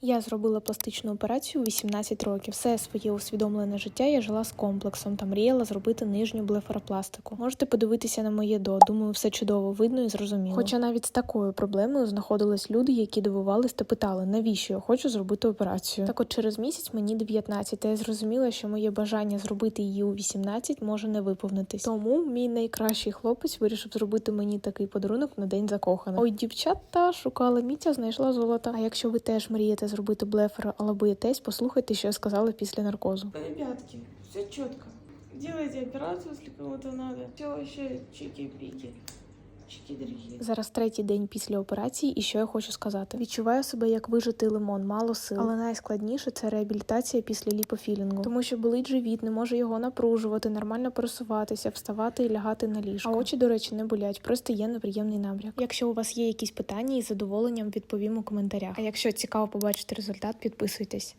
Я зробила пластичну операцію у 18 років. Все своє усвідомлене життя я жила з комплексом та мріяла зробити нижню блефаропластику. Можете подивитися на моє до. Думаю, все чудово видно і зрозуміло. Хоча навіть з такою проблемою знаходились люди, які дивувались та питали, навіщо я хочу зробити операцію. Так от через місяць мені 19, та я зрозуміла, що моє бажання зробити її у 18 може не виповнитись. Тому мій найкращий хлопець вирішив зробити мені такий подарунок на день закоханих. Ой, дівчата шукала міця, знайшла золото. А якщо ви теж мрієте зробити блефер, але боїтесь, послухайте, що сказала після наркозу. Ребятки, все чітко. Делайте операцию, если кому-то надо. Все вообще чики-пики. Чики-дрики. Зараз третій день після операції, і що я хочу сказати. Відчуваю себе як вижитий лимон, мало сил. Але найскладніше це реабілітація після ліпофілінгу, тому що болить живіт, не можу його напружувати, нормально пересуватися, вставати і лягати на ліжко. А очі, до речі, не болять, просто є неприємний набряк. Якщо у вас є якісь питання, із задоволенням відповім у коментарях. А якщо цікаво побачити результат, підписуйтесь.